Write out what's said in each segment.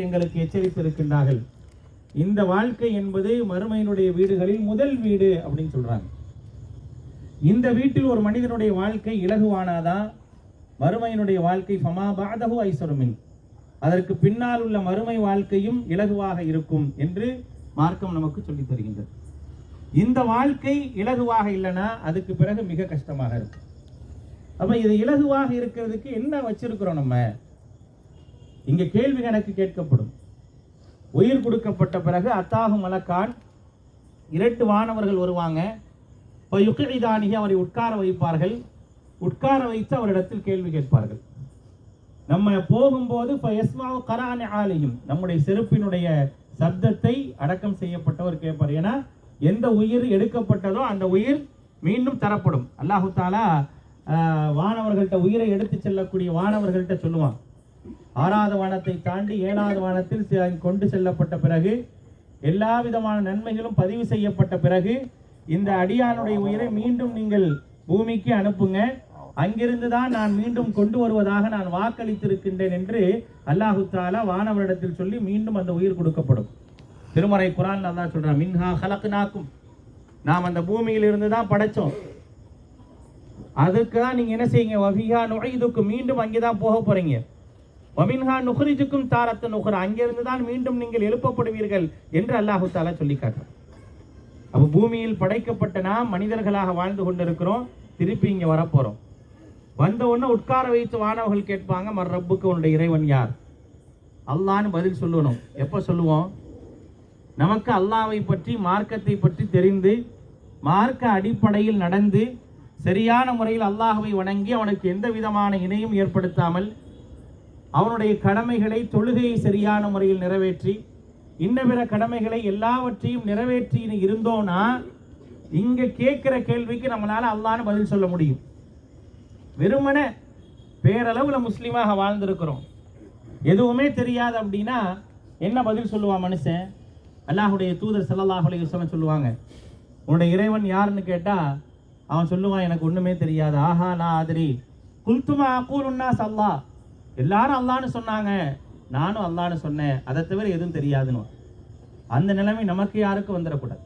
எங்களுக்கு எச்சரித்திருக்கின்றார்கள். இந்த வாழ்க்கை என்பது மறுமையினுடைய வீடுகளில் முதல் வீடு அப்படின்னு சொல்றாங்க. இந்த வீட்டில் ஒரு மனிதனுடைய வாழ்க்கை இலகுவானாதா? மறுமையினுடைய வாழ்க்கை ஃபமா பாதகு ஐஸ்வரமின் அதற்கு பின்னால் உள்ள மறுமை வாழ்க்கையும் இலகுவாக இருக்கும் என்று மார்க்கம் நமக்கு சொல்லித் தருகின்றது. இந்த வாழ்க்கை இலகுவாக இல்லைன்னா அதுக்கு பிறகு மிக கஷ்டமாக இருக்கும். அப்ப இது இலகுவாக இருக்கிறதுக்கு என்ன வச்சிருக்கிறோம் நம்ம? இங்க கேள்வி கணக்கு கேட்கப்படும். உயிர் கொடுக்கப்பட்ட பிறகு அத்தாகு மலக்கான் இரட்டு வானவர்கள் வருவாங்க. இப்போ யுக்கிதானிகி அவரை உட்கார வைப்பார்கள். உட்கார வைத்து அவரிடத்தில் கேள்வி கேட்பார்கள். நம்ம போகும்போது இப்போ எஸ்மாவு கரான ஆலையும் நம்முடைய செருப்பினுடைய சப்தத்தை அடக்கம் செய்யப்பட்டவர் கேட்பார். ஏன்னா எந்த உயிர் எடுக்கப்பட்டதோ அந்த உயிர் மீண்டும் தரப்படும். அல்லாஹு தாலா வானவர்கள்ட்ட உயிரை எடுத்து செல்லக்கூடிய வானவர்கள்ட்ட சொல்லுவான். ஆறாவது வானத்தை தாண்டி ஏழாவது வானத்தில் கொண்டு செல்லப்பட்ட பிறகு எல்லா விதமான நன்மைகளும் பதிவு செய்யப்பட்ட பிறகு இந்த அடியானுடைய உயிரை மீண்டும் நீங்கள் பூமிக்கு அனுப்புங்க. அங்கிருந்து தான் நான் மீண்டும் கொண்டு வருவதாக நான் வாக்களித்திருக்கின்றேன் என்று அல்லாஹு தாலா வானவரிடத்தில் சொல்லி மீண்டும் அந்த உயிர் கொடுக்கப்படும். திருமறை குரான் அல்லாஹ் சொல்றான் மின்ஹா ஹலக்குனாக்கும் நாம் அந்த பூமியில் இருந்து தான் படைச்சோம். அதுக்கு தான் நீங்க என்ன செய்யுங்க? வபிஹா நுழைதுக்கு மீண்டும் அங்கே தான் போக போறீங்க. வமின்ஹா நுகரிஜுக்கும் தாரத்து நுகர் அங்கிருந்து தான் மீண்டும் நீங்கள் எழுப்பப்படுவீர்கள் என்று அல்லாஹு தாலா சொல்லி காட்டுறான். அப்போ பூமியில் படைக்கப்பட்ட நாம் மனிதர்களாக வாழ்ந்து கொண்டிருக்கிறோம் திருப்பி இங்கே வரப்போகிறோம் வந்த உடனே உட்கார வைத்து வானவர்கள் கேட்பாங்க மர் ரப்புக்கு உன்னுடைய இறைவன் யார்? அல்லான்னு பதில் சொல்லணும். எப்போ சொல்லுவோம்? நமக்கு அல்லாவை பற்றி மார்க்கத்தை பற்றி தெரிந்து மார்க்க அடிப்படையில் நடந்து சரியான முறையில் அல்லாஹவை வணங்கி அவனுக்கு எந்த விதமான இணையும் ஏற்படுத்தாமல் அவனுடைய கடமைகளை தொழுகையை சரியான முறையில் நிறைவேற்றி இன்ன பிற கடமைகளை எல்லாவற்றையும் நிறைவேற்றி இருந்தோம்னா இங்கே கேட்குற கேள்விக்கு நம்மளால அல்லான்னு பதில் சொல்ல முடியும். வெறுமனே பேரளவில் முஸ்லீமாக வாழ்ந்திருக்கிறோம். எதுவுமே தெரியாது அப்படின்னா என்ன பதில் சொல்லுவான் மனுஷன்? அல்லாஹுடைய தூதர் ஸல்லல்லாஹு சொல்ல சொல்லுவாங்க உன்னுடைய இறைவன் யாருன்னு கேட்டால் அவன் சொல்லுவான் எனக்கு ஒன்றுமே தெரியாது. ஆஹா நான் ஆதிரி. குல்துமா அக்கூலுன்னா சல்லா எல்லாரும் அல்லான்னு சொன்னாங்க. நானும் அல்லான்னு சொன்னேன். அதை தவிர எதுவும் தெரியாதுன்னு. அந்த நிலைமை நமக்கு யாருக்கும் வந்துடக்கூடாது.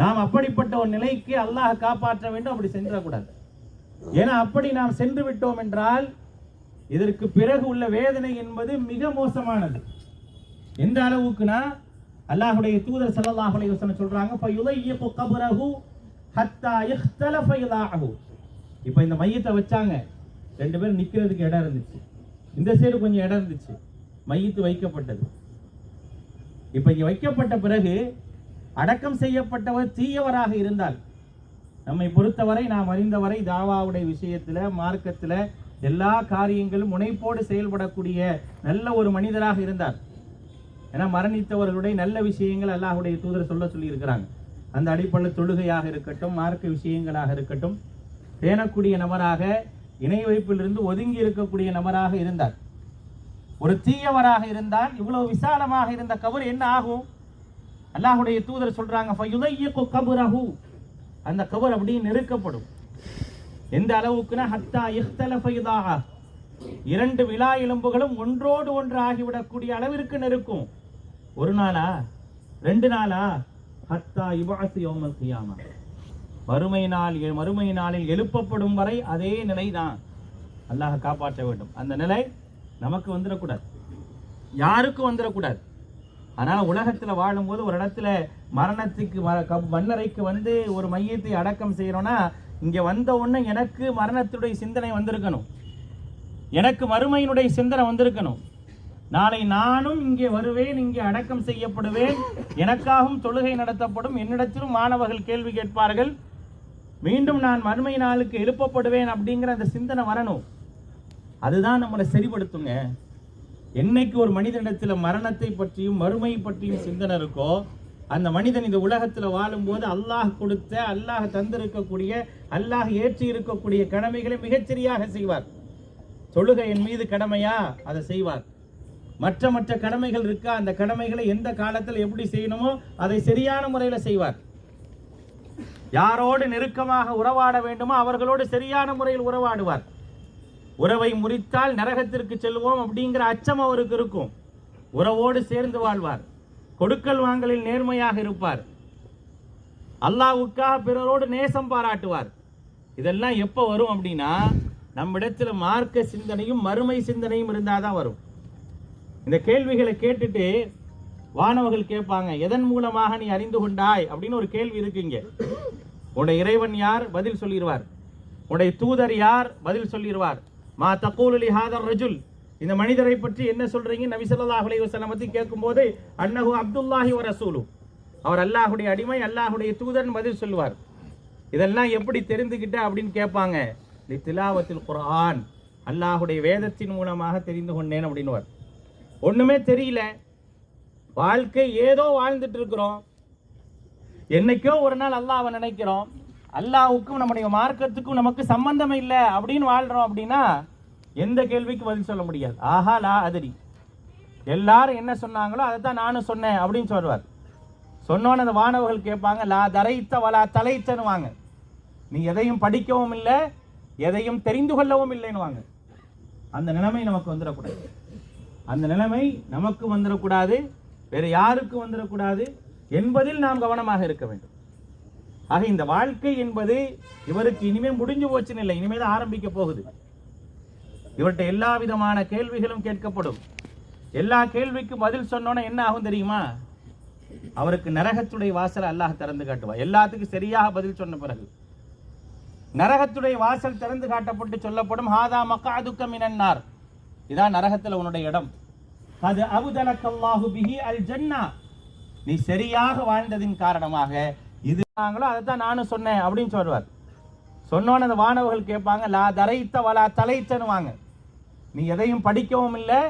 நாம் அப்படிப்பட்ட ஒரு நிலைக்கு அல்லாஹ் காப்பாற்ற வேண்டும். அப்படி சென்றக்கூடாது ஏன்னா அப்படி நாம் சென்று விட்டோம் என்றால் இதற்கு பிறகு உள்ள வேதனை என்பது மிக மோசமானது. எந்த அளவுக்குனா அல்லாஹுடைய தூதர் ஸல்லல்லாஹு அலைஹி வஸல்லம் சொல்றாங்க ஃபயுலையிகு கப்ரஹு ஹத்தா இஹ்தலஃப இலாஹு இப்போ இந்த மையத்தை வச்சாங்க. ரெண்டு பேரும் நிற்கிறதுக்கு இடம் இருந்துச்சு. இந்த சைடு கொஞ்சம் இடம் இருந்துச்சு. மையத்து வைக்கப்பட்டது. இப்போ இங்க வைக்கப்பட்ட பிறகு அடக்கம் செய்யப்பட்டவர் தீயவராக இருந்தால் நம்மை பொறுத்தவரை நாம் அறிந்தவரை தாவாவுடைய விஷயத்துல மார்க்கத்துல எல்லா காரியங்களும் முனைப்போடு செயல்படக்கூடிய நல்ல ஒரு மனிதராக இருந்தார். ஏன்னா மரணித்தவர்களுடைய நல்ல விஷயங்கள் அல்லாஹுடைய தூதர் சொல்ல சொல்லி இருக்கிறாங்க அந்த அடிப்படையில் தொழுகையாக இருக்கட்டும் மார்க்க விஷயங்களாக இருக்கட்டும் பேணக்கூடிய நபராக இணை வைப்பிலிருந்து ஒதுங்கி இருக்கக்கூடிய நபராக இருந்தார். ஒரு தீயவராக இருந்தால் இவ்வளவு விசாலமாக இருந்த கபர் என்ன ஆகும்? அல்லாஹுடைய தூதர் சொல்றாங்க "ஃபயுதையிகு அந்த கபர் அப்படியே நெருக்கப்படும். எந்த அளவுக்குனா ஹத்தா இஹ்தலஃப இரண்டு விழா எலும்புகளும் ஒன்றோடு ஒன்று ஆகிவிடக்கூடிய அளவிற்கு நெருக்கும். ஒரு நாளா? ரெண்டு நாளா? ஹத்தா இபாசு யோமல் கியாமா. மறுமை நாள் மறுமை நாளில் எழுப்பப்படும் வரை அதே நிலைதான். அல்லாஹ் காப்பாற்ற வேண்டும். அந்த நிலை நமக்கு வந்துடக்கூடாது. யாருக்கும் வந்துடக்கூடாது. அதனால உலகத்தில் வாழும்போது ஒரு இடத்துல மரணத்துக்கு ம- க- மண்ணறைக்கு வந்து ஒரு மையத்தை அடக்கம் செய்கிறோன்னா இங்கே வந்த உடனே எனக்கு மரணத்துடைய சிந்தனை வந்திருக்கணும். எனக்கு மறுமையினுடைய சிந்தனை வந்திருக்கணும். நாளை நானும் இங்கே வருவேன் இங்கே அடக்கம் செய்யப்படுவேன். எனக்காகவும் தொழுகை நடத்தப்படும். என்னிடத்திலும் மாணவர்கள் கேள்வி கேட்பார்கள். மீண்டும் நான் மறுமை நாளுக்கு எழுப்பப்படுவேன் அப்படிங்கிற அந்த சிந்தனை வரணும். அதுதான் நம்மளை சரிப்படுத்துங்க. என்னைக்கு ஒரு மனிதனிடத்தில் மரணத்தை பற்றியும் மறுமை பற்றியும் சிந்தனை இருக்கோ அந்த மனிதன் இந்த உலகத்தில் வாழும்போது அல்லாஹ் கொடுத்த அல்லாஹ் தந்திருக்கக்கூடிய அல்லாஹ் ஏற்றி இருக்கக்கூடிய கடமைகளை மிகச்சரியாக செய்வார். தொழுகை என் மீது கடமையா? அதை செய்வார். மற்ற மற்ற கடமைகள் இருக்கா? அந்த கடமைகளை எந்த காலத்தில் எப்படி செய்யணுமோ அதை சரியான முறையில் செய்வார். யாரோடு நெருக்கமாக உறவாட வேண்டுமோ அவர்களோடு சரியான முறையில் உறவாடுவார். உறவை முறித்தால் நரகத்திற்கு செல்வோம் அப்படிங்கிற அச்சம் அவருக்கு இருக்கும். உறவோடு சேர்ந்து வாழ்வார். கொடுக்கல் வாங்கலில் நேர்மையாக இருப்பார். அல்லாவுக்காக பிறரோடு நேசம் பாராட்டுவார். இதெல்லாம் எப்போ வரும் அப்படின்னா நம்மிடத்தில் மார்க்க சிந்தனையும் மறுமை சிந்தனையும் இருந்தால் தான் வரும். இந்த கேள்விகளை கேட்டுட்டு வானவர்கள் கேட்பாங்க எதன் மூலமாக நீ அறிந்து கொண்டாய்? அப்படின்னு ஒரு கேள்வி இருக்குங்க உன்னுடைய இறைவன் யார்? பதில் சொல்லிடுவார். உடைய தூதர் யார்? பதில் சொல்லிடுவார். மா தக்கூலி ஹாதர் ரஜுல். இந்த மனிதரை பற்றி என்ன சொல்றீங்க? நபி ஸல்லல்லாஹு அலைஹி பற்றி பத்தி கேட்கும்போது அன்னஹு அப்துல்லாஹி வ ரசூலு. அவர் அல்லாஹுடைய அடிமை அல்லாஹுடைய தூதர்னு பதில் சொல்லுவார். இதெல்லாம் எப்படி தெரிந்துகிட்ட அப்படின்னு கேட்பாங்க. திலாவத்தில் குரான் அல்லாஹுடைய வேதத்தின் மூலமாக தெரிந்து கொண்டேன் அப்படின்னுவார். ஒன்றுமே தெரியல. வாழ்க்கை ஏதோ வாழ்ந்துட்டு இருக்கிறோம் என்னைக்கோ ஒரு நாள் அல்லாவை நினைக்கிறோம். அல்லாவுக்கும் நம்முடைய மார்க்கத்துக்கும் நமக்கு சம்பந்தம் இல்லை அப்படின்னு வாழ்றோம் அப்படின்னா எந்த கேள்விக்கு பதில் சொல்ல முடியாது. ஆஹா லா அதிரி. எல்லாரும் என்ன சொன்னாங்களோ அதை தான் நானும் சொன்னேன் அப்படின்னு சொல்வார். சொன்னோன்னு அந்த மாணவர்கள் கேட்பாங்க லா தரைத்த வலா தலைத்தனுவாங்க நீ எதையும் படிக்கவும் இல்லை எதையும் தெரிந்து கொள்ளவும் இல்லைன்னு வாங்க அந்த நிலைமை நமக்கு வந்துடக்கூடாது. அந்த நிலைமை நமக்கு வந்துடக்கூடாது. வேற யாருக்கு வந்துடக்கூடாது? என்பதில் நாம் கவனமாக இருக்க வேண்டும். ஆக இந்த வாழ்க்கை என்பது இவருக்கு இனிமே முடிஞ்சு போச்சுன்னு இல்லை இனிமே தான் ஆரம்பிக்க போகுது. இவர்கிட்ட எல்லா விதமான கேள்விகளும் கேட்கப்படும். எல்லா கேள்விக்கும் பதில் சொன்னோன்னா என்ன ஆகும் தெரியுமா? அவருக்கு நரகத்துடைய வாசல் அல்லாஹ் திறந்து காட்டுவார் எல்லாத்துக்கும் சரியாக பதில் சொன்ன பிறகு. நரகத்துடைய வாசல் திறந்து காட்டப்பட்டு சொல்லப்படும் ஹாதா மக்காதுக்க மினன்னார். இதான் நரகத்துல உன்னுடைய இடம். அது அபுதலக்கல்லாஹு பிஹி அல் ஜன்னா நீ சரியாக வாழ்ந்ததின் காரணமாக இது நாங்களோ அதை தான் நானும் சொன்னேன் அப்படின்னு சொல்வார். சொன்னோன்னு அந்த வானவர்கள் கேட்பாங்க லா தரைத்த வலா தலைத்தனுவாங்க நீ எதையும் படிக்கவும் இல்லை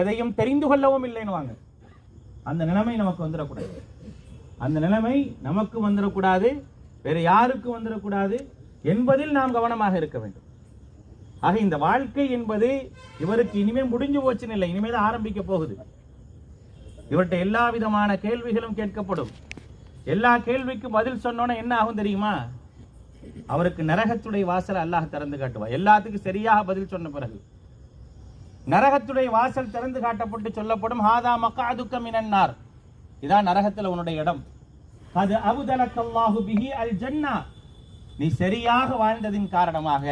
எதையும் தெரிந்து கொள்ளவும் இல்லைன்னு வாங்க. அந்த நிலைமை நமக்கு வந்துடக்கூடாது. அந்த நிலைமை நமக்கு வந்துடக்கூடாது வேறு யாருக்கு வந்துடக்கூடாது என்பதில் நாம் கவனமாக இருக்க வேண்டும். ஆக இந்த வாழ்க்கை என்பது இவருக்கு இனிமேல் முடிஞ்சு போச்சுன்னு இல்லை இனிமே தான் ஆரம்பிக்க போகுது. இவர்கிட்ட எல்லா விதமான கேள்விகளும் கேட்கப்படும். எல்லா கேள்விக்கும் பதில் சொன்னோன்னா என்ன ஆகும் தெரியுமா? அவருக்கு நரகத்துடைய வாசல் அல்லாஹ் திறந்து காட்டுவார். எல்லாத்துக்கும் சரியாக பதில் சொன்ன பிறகு. நரகத்துடைய வாசல் திறந்து காட்டப்பட்டு சொல்லப்படும் ஹாதா மக்காதுக்கம் இனன்னார் இதான் நரகத்துல உன்னுடைய இடம். அது அபுதலக்கல்லாஹு பிஹி அல் ஜன்னா நீ சரியாக வாழ்ந்ததின் காரணமாக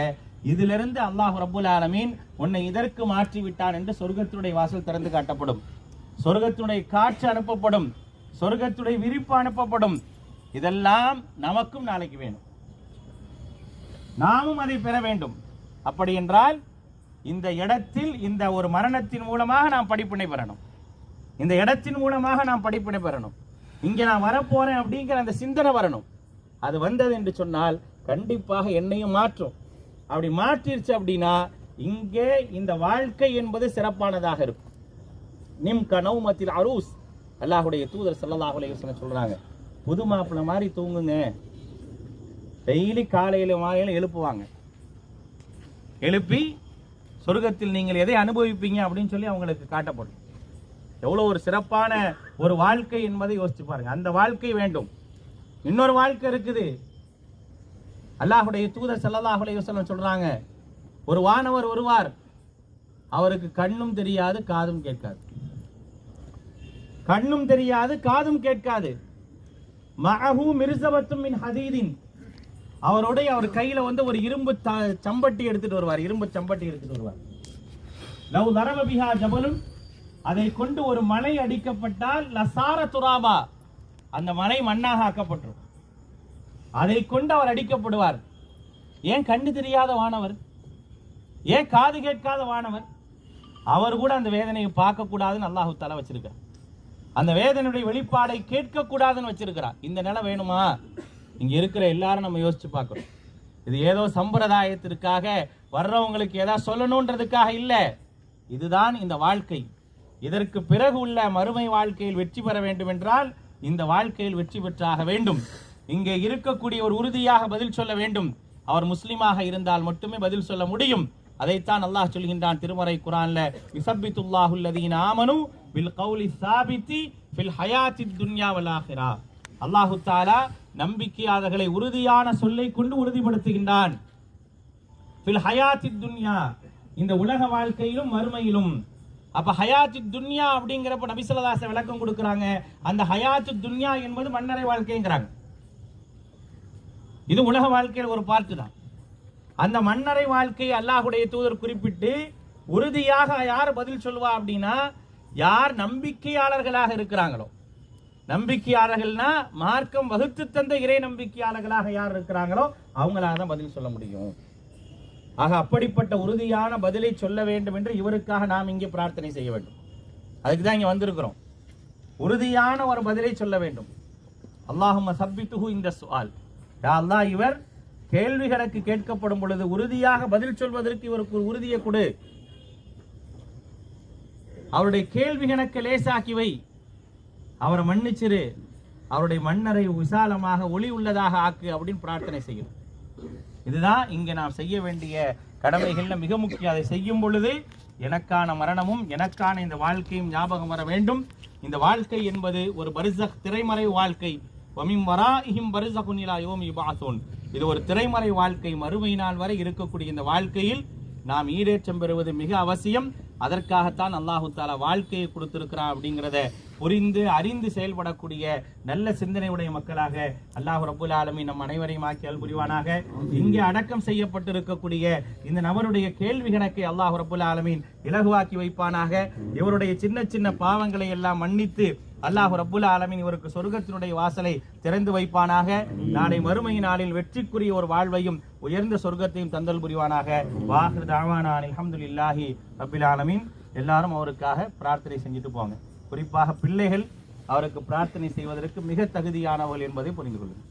இதிலிருந்து அல்லாஹ் ரபுல் ஆலமீன் உன்னை இதற்கு மாற்றி விட்டான் என்று சொர்க்கத்துடைய வாசல் திறந்து காட்டப்படும். சொர்க்கத்துடைய காற்று அனுப்பப்படும். சொர்க்கத்துடைய விரிப்பு அனுப்பப்படும். இதெல்லாம் நமக்கும் நாளைக்கு வேணும். நாமும் அதை பெற வேண்டும். அப்படி என்றால் இந்த இடத்தில் இந்த ஒரு மரணத்தின் மூலமாக நாம் படிப்பினை பெறணும். இந்த இடத்தின் மூலமாக நாம் படிப்பினை பெறணும். இங்கே நான் வரப்போறேன் அப்படிங்கிற அந்த சிந்தனை வரணும். அது வந்தது என்று சொன்னால் கண்டிப்பாக என்னையும் மாற்றும். அப்படி மாற்றிருச்சு அப்படின்னா இங்கே இந்த வாழ்க்கை என்பது சிறப்பானதாக இருக்கும். நிம் கனவுமத்தில் அரூஸ். அல்லாஹுடைய தூதர் ஸல்லல்லாஹு அலைஹி வஸல்லம் சொல்றாங்க புது மாப்பிள்ளை மாதிரி தூங்குங்க. டெய்லி காலையில் மாலையில் எழுப்புவாங்க. எழுப்பி சொர்க்கத்தில் நீங்கள் எதை அனுபவிப்பீங்க? அப்படின்னு சொல்லி அவங்களுக்கு காட்டப்படும். எவ்வளோ ஒரு சிறப்பான ஒரு வாழ்க்கை என்பதை யோசிச்சு பாருங்க. அந்த வாழ்க்கை வேண்டும். இன்னொரு வாழ்க்கை இருக்குது. அல்லாஹுடைய தூதர் ஸல்லல்லாஹு அலைஹி வஸல்லம் சொல்றாங்க ஒரு வானவர் வருவார் அவருக்கு கண்ணும் தெரியாது காதும் கேட்காது. கண்ணும் தெரியாது காதும் கேட்காது. மஅஹு மிருசபத்தும் மின் ஹதீதின். அவருடைய அவர் கையில வந்து ஒரு இரும்பு சம்பட்டி எடுத்துட்டு வருவார் இரும்பு சம்பட்டி எடுத்துட்டு வருவார். லவ் தரமபிஹா ஜபலும் அதை கொண்டு ஒரு மலை அடிக்கப்பட்டால் லசார துராபா அந்த மலை மண்ணாக ஆக்கப்பட்டுரும். அதை கொண்டு அவர் அடிக்கப்படுவார். ஏன் கண்டு தெரியாத வானவர்? ஏன் காது கேட்காத வானவர்? அவர் கூட அந்த வேதனையை பார்க்கக்கூடாதுன்னு அல்லாஹு தஆலா வச்சிருக்கார். அந்த வேதனையுடைய வெளிப்பாடை கேட்கக்கூடாதுன்னு வச்சிருக்கிறார். இந்த நிலை வேணுமா? இங்க இருக்கிற எல்லாரும் நம்ம யோசிச்சு பார்க்கணும். இது ஏதோ சம்பிரதாயத்திற்காக வர்றவங்களுக்கு ஏதாவது சொல்லணுன்றதுக்காக இல்லை. இதுதான் இந்த வாழ்க்கை. இதற்கு பிறகு உள்ள மறுமை வாழ்க்கையில் வெற்றி பெற வேண்டும் என்றால் இந்த வாழ்க்கையில் வெற்றி பெற்றாக வேண்டும். இங்கே இருக்கக்கூடிய ஒரு உறுதியாக பதில் சொல்ல வேண்டும். அவர் முஸ்லீமாக இருந்தால் மட்டுமே பதில் சொல்ல முடியும். அதைத்தான் அல்லாஹ் சொல்கின்றான் திருமறை குரான்ல இசப்பித்துல்லாஹுல்லதீன் ஆமனு வில் கௌலி சாபித்தி ஃபில் ஹயாத்தி துன்யா வல் அல்லாஹு தாலா நம்பிக்கையாளர்களை உறுதியான சொல்லை கொண்டு உறுதிப்படுத்துகின்றான். ஃபில் ஹயாத்தி துன்யா. இந்த உலக வாழ்க்கையிலும் மறுமையிலும் அப்ப ஹயாத்து துன்யா அப்படிங்கிறப்ப நபிசல்லாச விளக்கம் கொடுக்குறாங்க. அந்த ஹயாத்து துன்யா என்பது மன்னரை வாழ்க்கைங்கிறாங்க. இது உலக வாழ்க்கையில் ஒரு பார்ட்டு தான். அந்த மன்னரை வாழ்க்கையை அல்லாஹுடைய தூதர் குறிப்பிட்டு உறுதியாக யார் பதில் சொல்லுவா அப்படின்னா யார் நம்பிக்கையாளர்களாக இருக்கிறாங்களோ. நம்பிக்கையாளர்கள்னா மார்க்கம் வகுத்து தந்த இறை நம்பிக்கையாளர்களாக யார் இருக்கிறாங்களோ அவங்களாக தான் பதில் சொல்ல முடியும். ஆக அப்படிப்பட்ட உறுதியான பதிலை சொல்ல வேண்டும் என்று இவருக்காக நாம் இங்கே பிரார்த்தனை செய்ய வேண்டும். அதுக்கு தான் இங்கே வந்திருக்கிறோம். உறுதியான ஒரு பதிலை சொல்ல வேண்டும். அல்லாஹும் சப்பித்துஹு இந்த சுவால். யா இவர் கேள்வி கணக்கு கேட்கப்படும் பொழுது உறுதியாக பதில் சொல்வதற்கு இவருக்கு ஒரு உறுதியை கொடு. அவருடைய கேள்வி கணக்கு லேசாக்கி வை. அவரை மன்னிச்சிரு. அவருடைய மன்னரை விசாலமாக ஒளி உள்ளதாக ஆக்கு அப்படின்னு பிரார்த்தனை செய்யும். இதுதான் இங்கே நாம் செய்ய வேண்டிய கடமைகள்ல மிக முக்கியம். அதை செய்யும் பொழுது எனக்கான மரணமும் எனக்கான இந்த வாழ்க்கையும் ஞாபகம் வர வேண்டும். இந்த வாழ்க்கை என்பது ஒரு பரிசக் திரைமறை வாழ்க்கை. வமிம் வராஹிம் பரிசகுன் இலா யோமி பாசோன் இது ஒரு திரைமறை வாழ்க்கை மறுமை நாள் வரை இருக்கக்கூடிய இந்த வாழ்க்கையில் நாம் ஈடேற்றம் பெறுவது மிக அவசியம். அதற்காகத்தான் அல்லாஹு தாலா வாழ்க்கையை கொடுத்திருக்கிறான் அப்படிங்கிறத புரிந்து அறிந்து செயல்படக்கூடிய நல்ல சிந்தனையுடைய மக்களாக அல்லாஹ் ரபுல் ஆலமி நம் அனைவரையும் ஆக்கி புரிவானாக. இங்கே அடக்கம் செய்யப்பட்டிருக்கக்கூடிய இந்த நபருடைய கேள்வி கணக்கை அல்லாஹ் ரபுல் ஆலமீன் இலகுவாக்கி வைப்பானாக. இவருடைய சின்ன சின்ன பாவங்களை எல்லாம் மன்னித்து அல்லாஹ் ரப்புல் ஆலமின் இவருக்கு சொர்க்கத்தினுடைய வாசலை திறந்து வைப்பானாக. நாளை மறுமை நாளில் வெற்றிக்குரிய ஒரு வாழ்வையும் உயர்ந்த சொர்க்கத்தையும் தந்தல் புரிவானாக. வாஹிர் தாவானான் இல்லாஹி அபுல் ஆலமீன். எல்லாரும் அவருக்காக பிரார்த்தனை செஞ்சுட்டு போங்க. குறிப்பாக பிள்ளைகள் அவருக்கு பிரார்த்தனை செய்வதற்கு மிக தகுதியானவர்கள் என்பதை புரிந்து கொள்ளுங்கள்.